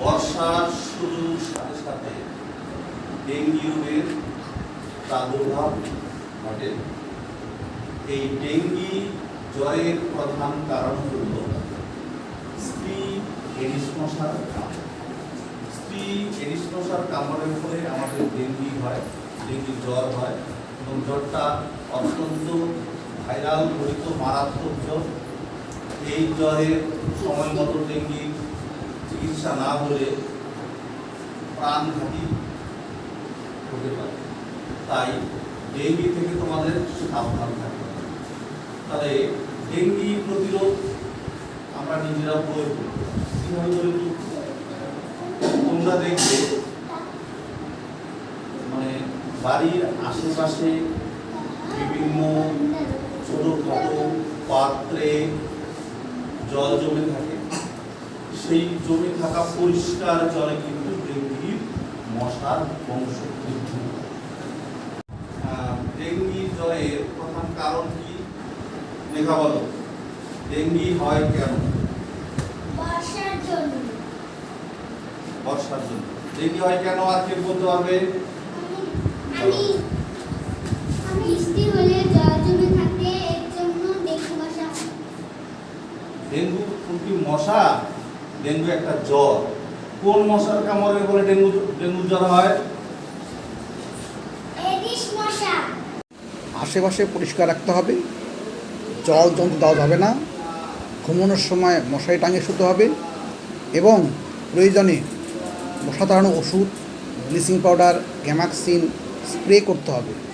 বর্ষার শুরুর সাথে সাথে ডেঙ্গি প্রাদুর্ভাব ঘটে। এই ডেঙ্গি জ্বরের প্রধান কারণ হল স্ত্রী এডিস মশার কামড়। স্ত্রী এডিস মশার কামড়ের ফলে আমাদের ডেঙ্গি হয়, ডেঙ্গি জ্বর হয় এবং জ্বরটা অত্যন্ত ভাইরাল ঘটিত মারাত্মক জ্বর। এই জ্বরের সময় মতো ডেঙ্গির চিকিৎসা না হলে প্রাণঘাতী হতে পারে। তাই ডেঙ্গি থেকে তোমাদের সাবধান থাকতে হবে। তাহলে ডেঙ্গি প্রতিরোধ আমরা নিজেরা প্রয়োগ করব। কীভাবে তোমরা দেখবে মানে বাড়ির আশেপাশে বিভিন্ন ছোটো ছোটোখাটো পাত্রে জল জমে থাকে। সেই জমে থাকা পরিষ্কার জলে কিন্তু ডেঙ্গির মশার বংশ বৃদ্ধি। ডেঙ্গি জ্বরের প্রধান কারণ কি? লেখা বলো। ডেঙ্গি হয় কেন? বর্ষার জন্য। বর্ষার জন্য। ডেঙ্গি হয় কেন? আর কে বলতে পারবে? আমি আমি বৃষ্টি হলে জল জমে থাকে এর জন্য ডেঙ্গু মশা ডেঙ্গু কি মশা? ডেঙ্গু একটা জ্বর। কোন মশার কামড়ে বলে ডেঙ্গু ডেঙ্গু জ্বর হয়? এডিস মশা। আশেপাশে পরিষ্কার রাখতে হবে। জল জমতে দেওয়া যাবে না। ঘুমানোর সময় মশারি টাঙিয়ে শুতে হবে এবং প্রয়োজনে মশা তাড়ানো ওষুধ ব্লিচিং পাউডার গ্যামাক্সিন স্প্রে করতে হবে।